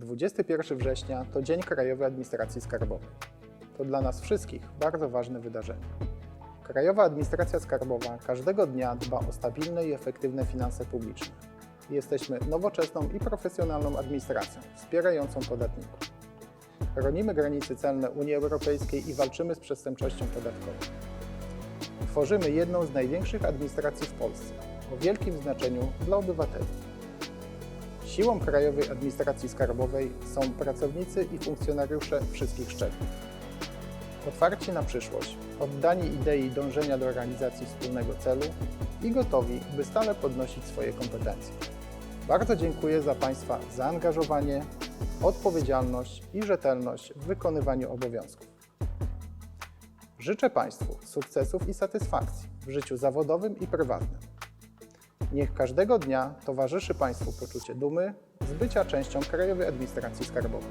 21 września to Dzień Krajowej Administracji Skarbowej. To dla nas wszystkich bardzo ważne wydarzenie. Krajowa Administracja Skarbowa każdego dnia dba o stabilne i efektywne finanse publiczne. Jesteśmy nowoczesną i profesjonalną administracją wspierającą podatników. Chronimy granice celne Unii Europejskiej i walczymy z przestępczością podatkową. Tworzymy jedną z największych administracji w Polsce o wielkim znaczeniu dla obywateli. Siłą Krajowej Administracji Skarbowej są pracownicy i funkcjonariusze wszystkich szczebli. Otwarci na przyszłość, oddani idei dążenia do realizacji wspólnego celu i gotowi, by stale podnosić swoje kompetencje. Bardzo dziękuję za Państwa zaangażowanie, odpowiedzialność i rzetelność w wykonywaniu obowiązków. Życzę Państwu sukcesów i satysfakcji w życiu zawodowym i prywatnym. Niech każdego dnia towarzyszy Państwu poczucie dumy z bycia częścią Krajowej Administracji Skarbowej.